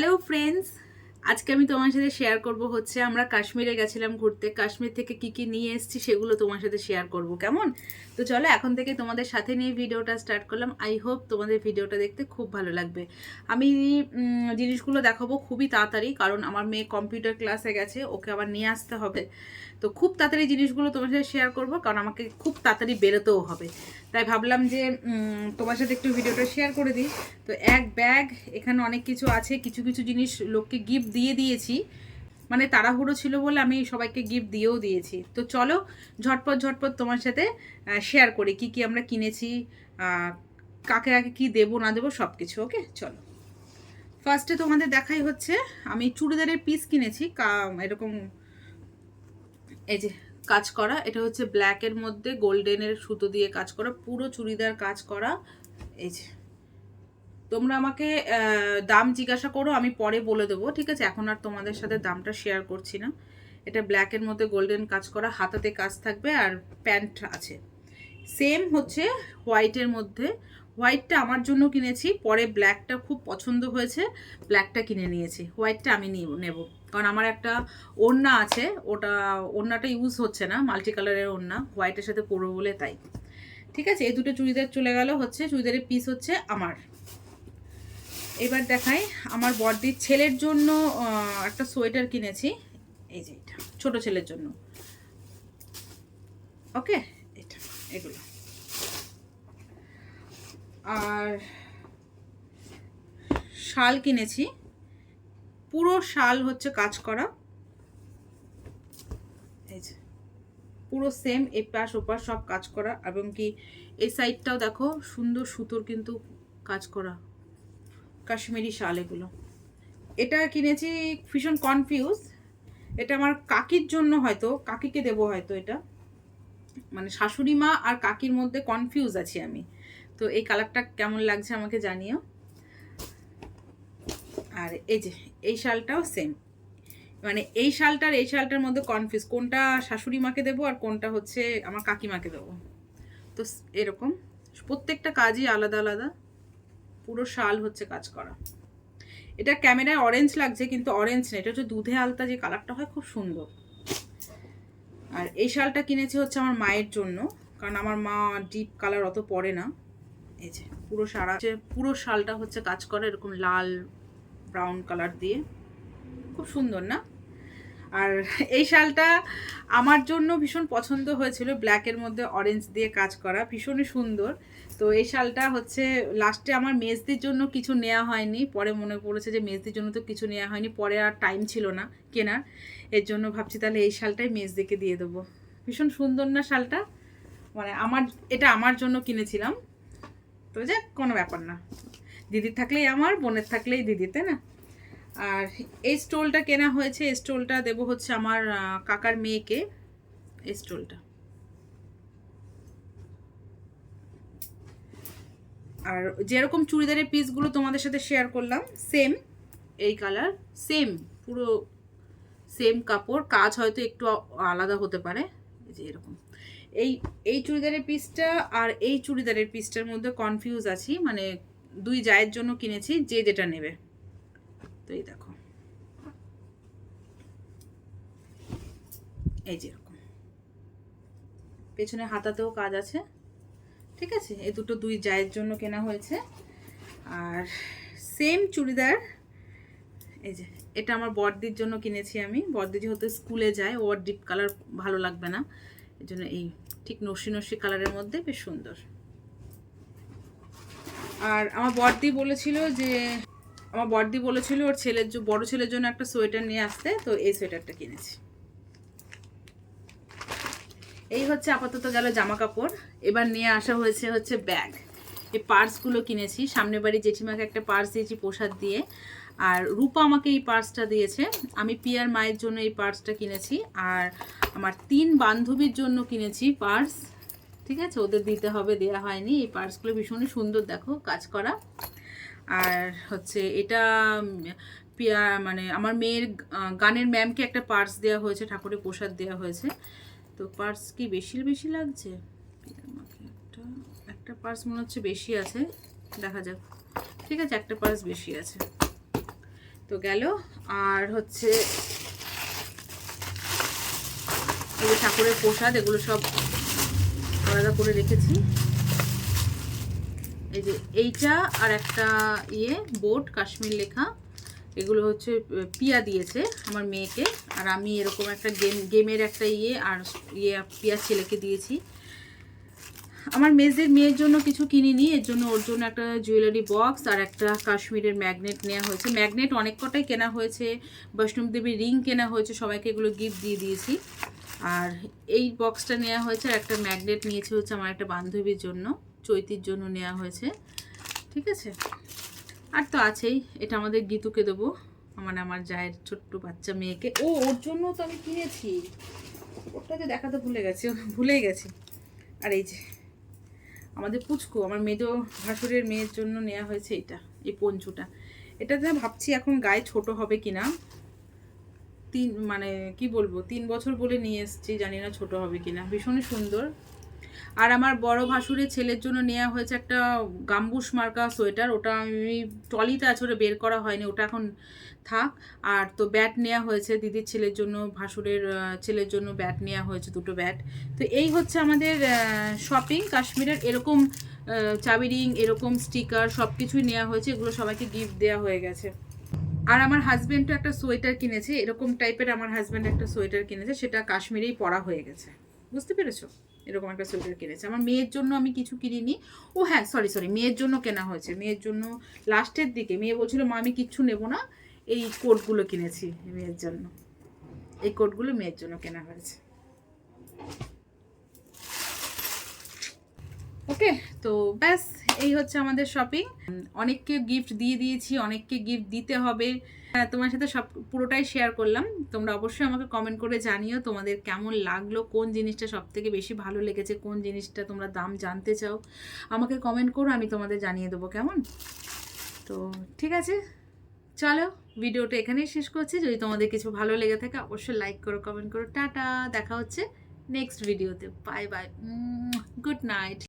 Hello friends আজকে আমি তোমার সাথে শেয়ার করব হচ্ছে, আমরা কাশ্মীরে গেছিলাম ঘুরতে। কাশ্মীর থেকে কি কি নিয়ে এসেছি সেগুলো তোমার সাথে শেয়ার করব, কেমন? তো চলো, এখন থেকে তোমাদের সাথে নিয়ে ভিডিওটা স্টার্ট করলাম। আই হোপ তোমাদের ভিডিওটা দেখতে খুব ভালো লাগবে। আমি জিনিসগুলো দেখাবো খুবই তাড়াতাড়ি, কারণ আমার মেয়ে কম্পিউটার ক্লাসে গেছে, ওকে আবার নিয়ে আসতে হবে। তো খুব তাড়াতাড়ি জিনিসগুলো তোমার সাথে শেয়ার করব, কারণ আমাকে খুব তাড়াতাড়ি বেরোতেও হবে। তাই ভাবলাম যে তোমার সাথে একটু ভিডিওটা শেয়ার করে দিই। তো এক ব্যাগ এখানে অনেক কিছু আছে, কিছু কিছু জিনিস লোককে গিফট দিয়ে দিয়েছি। মানে তাড়াহুড়ো ছিল বলে আমি সবাইকে গিফট দিয়েও দিয়েছি। তো চলো, ঝটপট ঝটপট তোমার সাথে শেয়ার করি কি কি আমরা কিনেছি কাকে আগে কি দেবো, না দেবো সব কিছু ওকে চলো ফার্স্টে তোমাদের দেখাই হচ্ছে, আমি চুড়িদারের পিস কিনেছি এরকম, এই যে কাজ করা, এটা হচ্ছে ব্ল্যাকের মধ্যে গোল্ডেনের সুতো দিয়ে কাজ করা, পুরো চুড়িদার কাজ করা। এই যে, তোমরা আমাকে দাম জিজ্ঞাসা করো, আমি পরে বলে দেবো, ঠিক আছে? এখন আর তোমাদের সাথে দামটা শেয়ার করছি না। এটা ব্ল্যাকের মধ্যে গোল্ডেন কাজ করা, হাতাতে কাজ থাকবে আর প্যান্ট আছে। সেম হচ্ছে হোয়াইটের মধ্যে। হোয়াইটটা আমার জন্য কিনেছি, পরে ব্ল্যাকটা খুব পছন্দ হয়েছে ব্ল্যাকটা কিনে নিয়েছি। হোয়াইটটা আমি নেব। কারণ আমার একটা ওড়না আছে, ওটা, ওড়নাটা ইউজ হচ্ছে না মাল্টি কালারের ওড়না হোয়াইটের সাথে পরবো বলে তাই। ঠিক আছে? এই দুটো চুড়িদার চলে গেল, হচ্ছে চুড়িদারের পিস হচ্ছে আমার। এবার দেখাই, আমার বড়দির ছেলের জন্য একটা সোয়েটার কিনেছি। এই যে এটা, ছোট ছেলের জন্য। ওকে? এটা, এগুলো। আর শাল কিনেছি। পুরো শাল হচ্ছে কাজ করা। পুরো সেম এপাশ ওপাশ সব কাজ করা এবং কি এই সাইডটাও দেখো, সুন্দর সুতোর কিন্তু কাজ করা, কাশ্মীরি শাল এগুলো। এটা কিনেছি ভীষণ কনফিউজ এটা আমার কাকির জন্য হয়তো, কাকিকে দেবো হয়তো এটা। মানে শাশুড়ি মা আর কাকির মধ্যে কনফিউজ আছি আমি। তো এই কালারটা কেমন লাগছে আমাকে জানিও। আর এই যে, এই শালটাও সেম মানে এই শালটার এই শালটার মধ্যে কনফিউজ কোনটা শাশুড়ি মাকে দেবো আর কোনটা হচ্ছে আমার কাকিমাকে দেবো। তো এরকম। প্রত্যেকটা কাজই আলাদা আলাদা। পুরো শাল হচ্ছে কাজ করা। এটা ক্যামেরায় অরেঞ্জ লাগছে, কিন্তু অরেঞ্জ না। এটা হচ্ছে দুধে আলতা যে কালারটা হয়, খুব সুন্দর। আর এই শালটা কিনেছি হচ্ছে আমার মায়ের জন্য, কারণ আমার মা ডিপ কালার অত পরে না। এই যে, পুরো সারা পুরো শালটা হচ্ছে কাজ করে, এরকম লাল ব্রাউন কালার দিয়ে। খুব সুন্দর, না? আর এই শালটা আমার জন্য ভীষণ পছন্দ হয়েছিল। ব্ল্যাকের মধ্যে অরেঞ্জ দিয়ে কাজ করা, ভীষণই সুন্দর। তো এই শালটা হচ্ছে লাস্টে আমার মেজদির জন্য কিছু নেওয়া হয়নি। পরে মনে পড়েছে যে মেজদির জন্য তো কিছু নেওয়া হয়নি। পরে আর টাইম ছিল না কেনার। এর জন্য ভাবছি তাহলে এই শালটাই মেজদিকে দিয়ে দেবো। ভীষণ সুন্দর, না, শালটা? মানে আমার, এটা আমার জন্য কিনেছিলাম। তো যাক, কোনো ব্যাপার না। দিদির থাকলেই আমার, বোনের থাকলেই দিদি, তাই না? আর এই স্টোলটা কেনা হয়েছে, এই স্টোলটা দেবো হচ্ছে আমার কাকার মেয়েকে, এই স্টোলটা। আর যেরকম চুড়িদারের পিসগুলো তোমাদের সাথে শেয়ার করলাম সেম এই কালার সেম পুরো সেম কাপড়, কাজ হয়তো একটু আলাদা হতে পারে যে এরকম। এই এই চুড়িদারের পিসটা আর এই চুড়িদারের পিসটার মধ্যে কনফিউজ আছি মানে দুই জায়ের জন্য কিনেছি, যে যেটা নেবে। তো এই দেখো। এই যে পেছনে হাতাতেও কাজ আছে। ঠিক আছে? এই দুটো দুই জায়ের জন্য কেনা হয়েছে। আর সেম চুড়িদার, এই যে, এটা আমার বড়দির জন্য কিনেছি আমি। বড়দি যেহেতু স্কুলে যায় ওর ডিপ কালার ভালো লাগবে না। এই জন্য এই ঠিক নসি নসি কালারের মধ্যে বেশ সুন্দর। আর আমার বড়দি বলেছিল যে, আমার বড়দি বলেছিল ওর ছেলের জ- বড় ছেলের জন্য একটা সোয়েটার নিয়ে আসতে, তো এই সোয়েটারটা কিনেছি। এই হচ্ছে আপাতত গেল জামা কাপড় এবার নিয়ে আসা হয়েছে হচ্ছে ব্যাগ। এই পার্সগুলো কিনেছি। সামনে বাড়ি জেঠিমাকে একটা পার্স দিয়েছি প্রসাদ দিয়ে। আর রূপা আমাকে এই পার্সটা দিয়েছে। আমি পিয়ার মায়ের জন্য এই পার্সটা কিনেছি। আর আমার তিন বান্ধবীর জন্য কিনেছি পার্স। ঠিক আছে? ওদের দিতে হবে দেওয়া হয়নি। এই পার্সগুলো ভীষণই সুন্দর, দেখো, কাজ করা। আর হচ্ছে এটা পিয়া মানে আমার মেয়ের গানের ম্যামকে একটা পার্স দেওয়া হয়েছে, ঠাকুরের প্রসাদ দেওয়া হয়েছে। তো পার্স কি বেশি বেশি লাগছে? একটা একটা পার্স মনে হচ্ছে বেশি আছে। দেখা যাক। ঠিক আছে, একটা পার্স বেশি আছে। তো গেল, আর হচ্ছে ঠাকুরের প্রসাদ, এগুলো সব আলাদা করে রেখেছি। এই যে এইটা আর একটা ইয়ে বোর্ড কাশ্মীর লেখা। এগুলো হচ্ছে পিয়া দিয়েছে আমার মেয়েকে। আর আমি এরকম একটা গেম, গেমের একটা ইয়ে আর ইয়ে পিয়া ছেলেকে দিয়েছি। আমার মেজের মেয়ের জন্য কিছু কিনিনি, এর জন্য ওর জন্য একটা জুয়েলারি বক্স আর একটা কাশ্মীরের ম্যাগনেট নেওয়া হয়েছে। ম্যাগনেট অনেক কটাই কেনা হয়েছে। বৈষ্ণব দেবীর রিং কেনা হয়েছে, সবাইকে এগুলো গিফট দিয়ে দিয়েছি। আর এই বক্সটা নেওয়া হয়েছে, আর একটা ম্যাগনেট নিয়েছে হচ্ছে আমার একটা বান্ধবীর জন্য, চৈতির জন্য নেওয়া হয়েছে, ঠিক আছে? আর তো আছেই, এটা আমাদের গীতুকে দেবো মানে আমার জায়ের ছোট্ট বাচ্চা মেয়েকে। ও, ওর জন্য তো আমি কিনেছি। ওটাকে দেখাতে ভুলে গেছি, ভুলেই গেছি। আর এই যে, আমাদের পুচকু, আমার মেজো ভাসুরের মেয়ের জন্য নেওয়া হয়েছে এটা এই পঞ্চুটা। এটাতে ভাবছি এখন গায়ে ছোট হবে কিনা। তিন মানে কি বলব, তিন বছর বলে নিয়ে এসেছি, জানি না ছোট হবে কিনা। ভীষণই সুন্দর। আর আমার বড় ভাসুরের ছেলের জন্য নেওয়া হয়েছে একটা গাম্বুস মার্কা সোয়েটার। ওটা আমি টলিতে আছে বের করা হয়নি, ওটা এখন থাক। আর তো ব্যাট নেওয়া হয়েছে দিদির ছেলের জন্য, ভাসুরের ছেলের জন্য ব্যাট নেওয়া হয়েছে দুটো ব্যাট তো এই হচ্ছে আমাদের শপিং কাশ্মীরের এরকম চাবি রিং এরকম স্টিকার সব কিছুই নেওয়া হয়েছে। এগুলো সবাইকে গিফট দেওয়া হয়ে গেছে। আর আমার হাজব্যান্ডও একটা সোয়েটার কিনেছে, এরকম টাইপের আমার হাজব্যান্ড একটা সোয়েটার কিনেছে, সেটা কাশ্মীরেই পরা হয়ে গেছে। বুঝতে পেরেছ? এরকম একটা সোয়েটার কিনেছে। আমার মেয়ের জন্য আমি কিছু কিনিনি। ও হ্যাঁ সরি সরি মেয়ের জন্য কেনা হয়েছে। মেয়ের জন্য লাস্টের দিকে মেয়ে বলছিল, মা, আমি কিচ্ছু নেব না। এই কোটগুলো কিনেছি মেয়ের জন্য। এই কোটগুলো মেয়ের জন্য কেনা হয়েছে। ওকে তো ব্যাস এই হচ্ছে আমাদের শপিং অনেককে গিফট দিয়ে দিয়েছি, অনেককে গিফট দিতে হবে। হ্যাঁ তোমার সাথে সব, পুরোটাই শেয়ার করলাম। তোমরা অবশ্যই আমাকে কমেন্ট করে জানিও তোমাদের কেমন লাগল, কোন জিনিসটা সব থেকে বেশি ভালো লেগেছে, কোন জিনিসটা তোমরা দাম জানতে চাও। আমাকে কমেন্ট করো, আমি তোমাদের জানিয়ে দেবো কেমন। তো ঠিক আছে, চলো ভিডিওটা এখানেই শেষ করছি। যদি তোমাদের কিছু ভালো লেগে থাকে, অবশ্যই লাইক করো কমেন্ট করো। টাটা, দেখা হচ্ছে নেক্সট ভিডিওতে বাই বাই গুড নাইট